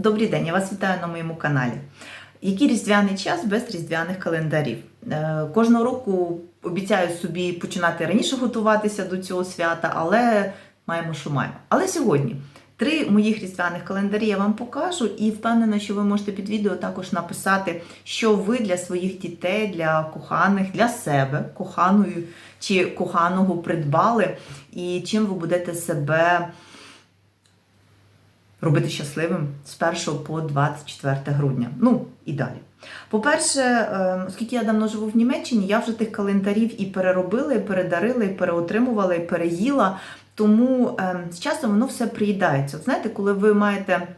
Добрий день, я вас вітаю на моєму каналі. Який різдвяний час без різдвяних календарів? Е, Кожного року обіцяю собі починати раніше готуватися до цього свята, але маємо, що маємо. Але сьогодні три моїх різдвяних календарі я вам покажу і впевнена, що ви можете під відео також написати, що ви для своїх дітей, для коханих, для себе, коханої чи коханого придбали, і чим ви будете себе робити щасливим з 1 по 24 грудня. Ну і далі. По-перше, е, оскільки я давно живу в Німеччині, я вже тих календарів і переробила, і передарила, і переотримувала, і переїла. Тому е, з часом воно все приїдається. От знаєте, коли ви маєте.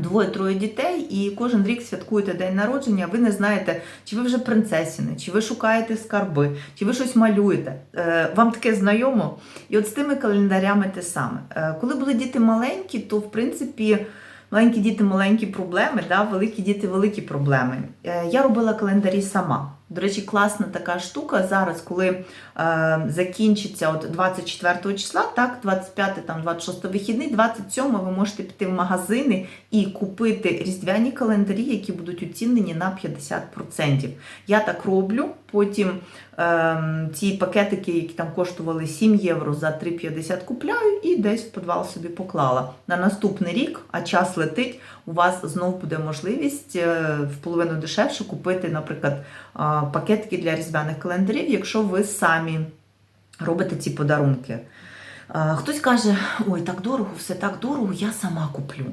Двоє-троє дітей, і кожен рік святкуєте день народження. Ви не знаєте, чи ви вже принцесіни, чи ви шукаєте скарби, чи ви щось малюєте. Е, Вам таке знайомо? І от з тими календарями те саме. Е, Коли були діти маленькі, то в принципі маленькі діти маленькі проблеми, да? великі діти великі проблеми. Е, Я робила календарі сама. До речі, класна така штука зараз, коли е, закінчиться от 24 числа, так, 25, там, 26 вихідний, 27 ви можете піти в магазини і купити різдвяні календарі, які будуть оцінені на 50%. Я так роблю. Потім е, ці пакетики, які там коштували 7 євро за 3,50 купляю і десь в підвал собі поклала. На наступний рік, а час летить, у вас знов буде можливість е, в половину дешевше купити, наприклад, е, пакетики для різдвяних календарів, якщо ви самі робите ці подарунки. Хтось каже, ой, так дорого, все так дорого, я сама куплю.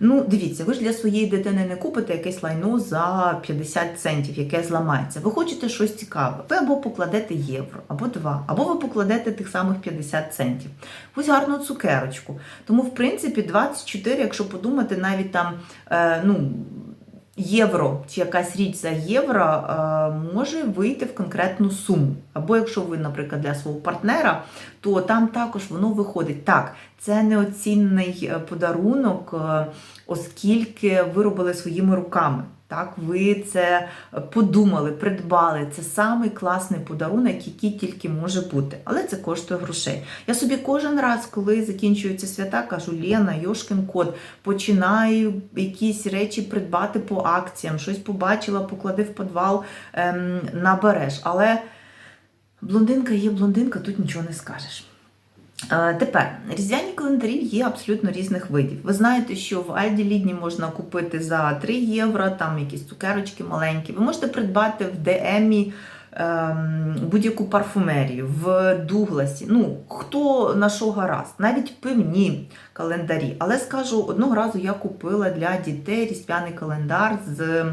Ну, дивіться, ви ж для своєї дитини не купите якесь лайно за 50 центів, яке зламається. Ви хочете щось цікаве. Ви або покладете євро, або два, або ви покладете тих самих 50 центів. Ось гарну цукерочку. Тому, в принципі, 24, якщо подумати, навіть там, е, ну. Євро чи якась річ за євро е, може вийти в конкретну суму. Або якщо ви, наприклад, для свого партнера, то там також воно виходить. Так, це неоцінний е, подарунок, е, оскільки ви робили своїми руками. Так, ви це подумали, придбали. Це самий класний подарунок, який тільки може бути. Але це коштує грошей. Я собі кожен раз, коли закінчуються свята, кажу: Лена, Йошкін код, починаю якісь речі придбати по акціям, щось побачила, поклади в підвал, ем, набереш. Але блондинка є блондинка, тут нічого не скажеш. Е, Тепер різдвяні календарі є абсолютно різних видів. Ви знаєте, що в Альді Лідні можна купити за 3 євро, там якісь цукерочки маленькі. Ви можете придбати в ДМі ем, будь-яку парфумерію, в Дугласі. Ну, хто на що гаразд, навіть пивні календарі. Але скажу, одного разу я купила для дітей різдвяний календар з.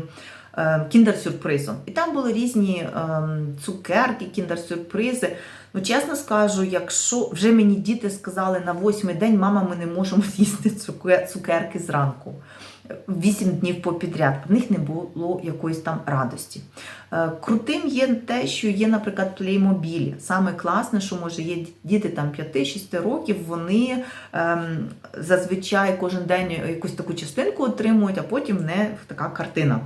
Кіндер-сюрпризом. І там були різні ем, цукерки, кіндер-сюрпризи. Ну, чесно скажу, якщо вже мені діти сказали на восьмий день, мама, ми не можемо з'їсти цукерки зранку. Вісім днів попідряд. В них не було якоїсь там радості. Е, Крутим є те, що є, наприклад, плеймобілі. Саме класне, що може є діти там 5-6 років, вони ем, зазвичай кожен день якусь таку частинку отримують, а потім них така картина.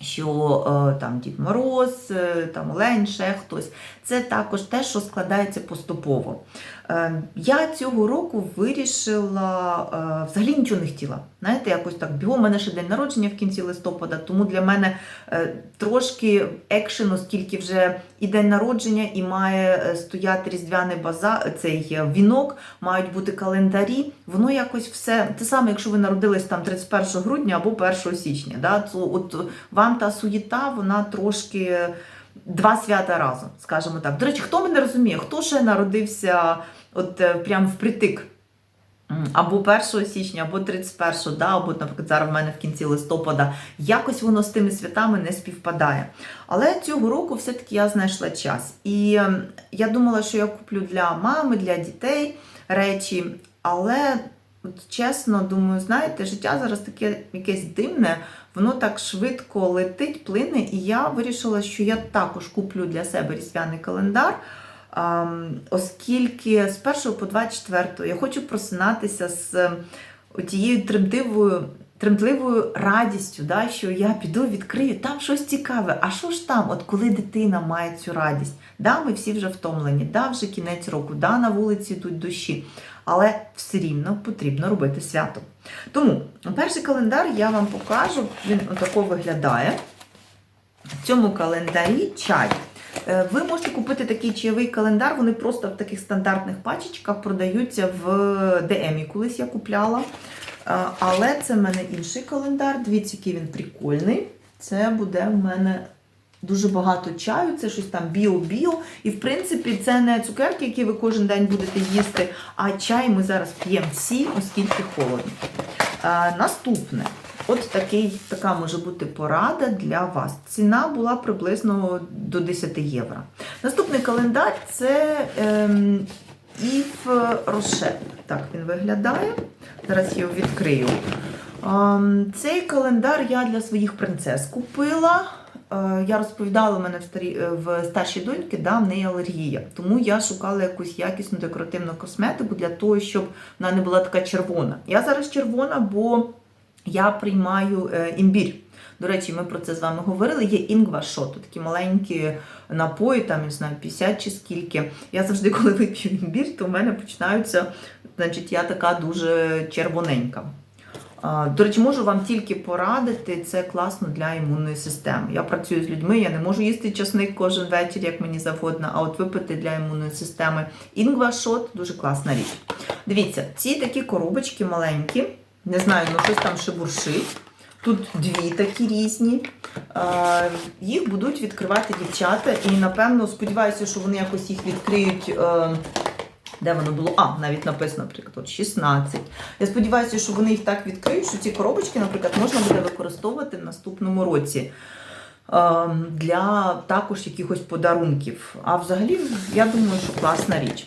Що е, там Дід Мороз, е, там Олень, ще хтось. Це також те, що складається поступово. Е, я цього року вирішила, взагалі нічого не хотіла. Знаєте, якось так бігом, у мене ще день народження в кінці листопада, тому для мене трошки екшен, оскільки вже і день народження, і має стояти різдвяний базар, цей вінок, мають бути календарі. Воно якось все. Те саме, якщо ви народились там 31 грудня або 1 січня. Да, то от вам та суєта, вона трошки. Два свята разом, скажімо так. До речі, хто мене розуміє, хто ще народився от е, прям впритик? Або 1 січня, або 31, да, або, наприклад, зараз в мене в кінці листопада. Якось воно з тими святами не співпадає. Але цього року все-таки я знайшла час. І ем, я думала, що я куплю для мами, для дітей речі, але. От чесно, думаю, знаєте, життя зараз таке якесь дивне, воно так швидко летить, плине, і я вирішила, що я також куплю для себе різдвяний календар, оскільки з 1 по 24 я хочу просинатися з тією тремтивою. Тремтливою радістю, да, що я піду, відкрию, там щось цікаве. А що ж там, от коли дитина має цю радість? Да, ми всі вже втомлені, да, вже кінець року, да, на вулиці йдуть дощі. Але все рівно потрібно робити свято. Тому перший календар я вам покажу, він отако виглядає. В цьому календарі чай. Е, Ви можете купити такий чайовий календар, вони просто в таких стандартних пачечках продаються в ДМі, колись я купляла. Е, Але це в мене інший календар. Дивіться, який він прикольний. Це буде в мене дуже багато чаю, це щось там біо-біо. І в принципі, це не цукерки, які ви кожен день будете їсти, а чай ми зараз п'ємо всі, оскільки холодно. Е, Наступне. От такий, така може бути порада для вас. Ціна була приблизно до 10 євро. Наступний календар це ем, Ів Роше. Так він виглядає. Зараз я його відкрию. Ем, цей календар я для своїх принцес купила. Е, Я розповідала у мене в, старі, е, в старшій доньки, да, в неї алергія. Тому я шукала якусь якісну декоративну косметику для того, щоб вона не була така червона. Я зараз червона, бо я приймаю е, імбір. До речі, ми про це з вами говорили. Є інгва шоту, такі маленькі напої, там не знаю, 50 чи скільки. Я завжди, коли вип'ю імбір, то в мене починаються, значить, я така дуже червоненька. До речі, можу вам тільки порадити, це класно для імунної системи. Я працюю з людьми, я не можу їсти часник кожен вечір, як мені завгодно, а от випити для імунної системи інгва шот дуже класна річ. Дивіться, ці такі коробочки маленькі, не знаю, ну щось там шебуршить. Тут дві такі різні. Е, Їх будуть відкривати дівчата, і напевно сподіваюся, що вони якось їх відкриють. Де воно було? А, навіть написано, наприклад, 16. Я сподіваюся, що вони їх так відкриють, що ці коробочки, наприклад, можна буде використовувати в наступному році е, для також якихось подарунків. А взагалі, я думаю, що класна річ.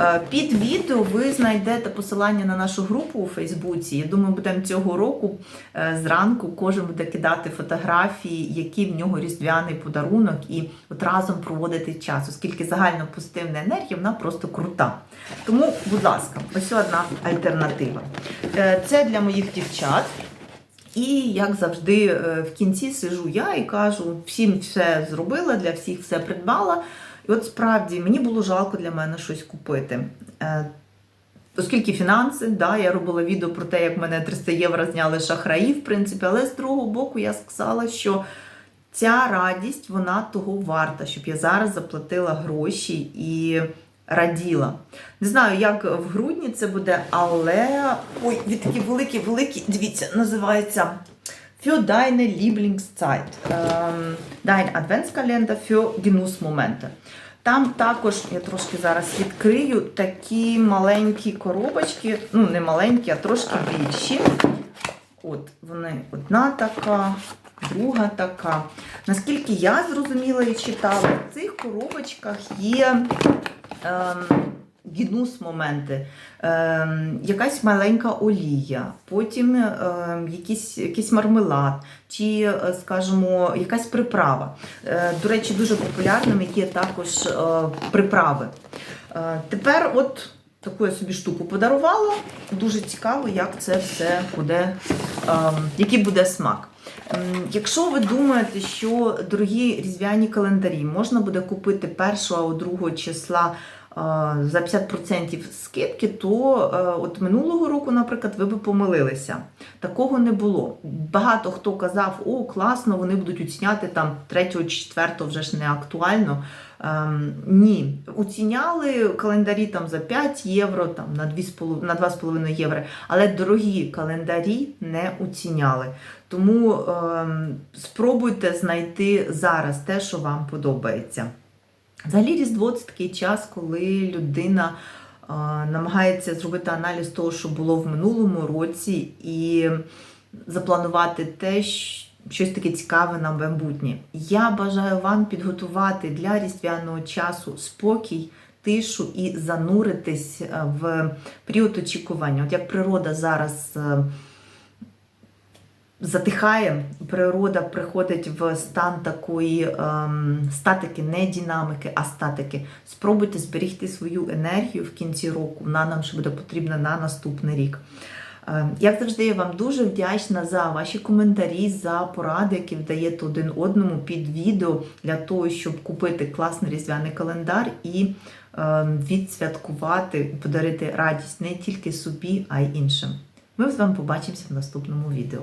Е, Під відео ви знайдете посилання на нашу групу у Фейсбуці. Я думаю, будемо цього року е, зранку кожен буде кидати фотографії, який в нього різдвяний подарунок, і от разом проводити час, оскільки загальна позитивна енергія вона просто крута. Тому, будь ласка, ось одна альтернатива. Е, Це для моїх дівчат. І як завжди, в кінці сижу я і кажу, всім все зробила, для всіх все придбала. І от справді мені було жалко для мене щось купити. Е, Оскільки фінанси, да, я робила відео про те, як мене 300 євро зняли шахраї, в принципі, але з другого боку я сказала, що ця радість, вона того варта, щоб я зараз заплатила гроші і раділа. Не знаю, як в грудні це буде, але ой, він такі великі, великі, дивіться, називається Für deine Lieblingszeit. Ähm, Dein Adventskalender für Genussmomente. Там також, я трошки зараз відкрию, такі маленькі коробочки, ну не маленькі, а трошки більші. От вони одна така, друга така. Наскільки я зрозуміла і читала, в цих коробочках є ем, гінус-моменти, ем, якась маленька олія, потім ем, якийсь, якийсь мармелад, чи, е, скажімо, якась приправа. Е, до речі, дуже популярними є також е, приправи. Е, тепер от таку я собі штуку подарувала. Дуже цікаво, як це все буде, ем, який буде смак. Якщо ви думаєте, що дорогі різдвяні календарі можна буде купити 1 або 2 числа е, за 50% скидки, то е, от минулого року, наприклад, ви би помилилися. Такого не було. Багато хто казав, о, класно, вони будуть оціняти там 3 чи 4 вже ж не актуально. Ем, ні, оціняли календарі там за 5 євро, там на 2,5 на 2,5 євро, але дорогі календарі не оціняли. Тому ем, спробуйте знайти зараз те, що вам подобається. Взагалі, Різдво це такий час, коли людина е, намагається зробити аналіз того, що було в минулому році, і запланувати те, щось таке цікаве на майбутнє. Я бажаю вам підготувати для різдвяного часу спокій, тишу і зануритись е, в період очікування. От як природа зараз. Затихає, природа приходить в стан такої ем, статики, не динаміки, а статики. Спробуйте зберігти свою енергію в кінці року. Вона нам ще буде потрібна на наступний рік. Е, Як завжди, я вам дуже вдячна за ваші коментарі, за поради, які вдаєте один одному під відео для того, щоб купити класний різдвяний календар і е, відсвяткувати, подарити радість не тільки собі, а й іншим. Ми з вами побачимося в наступному відео.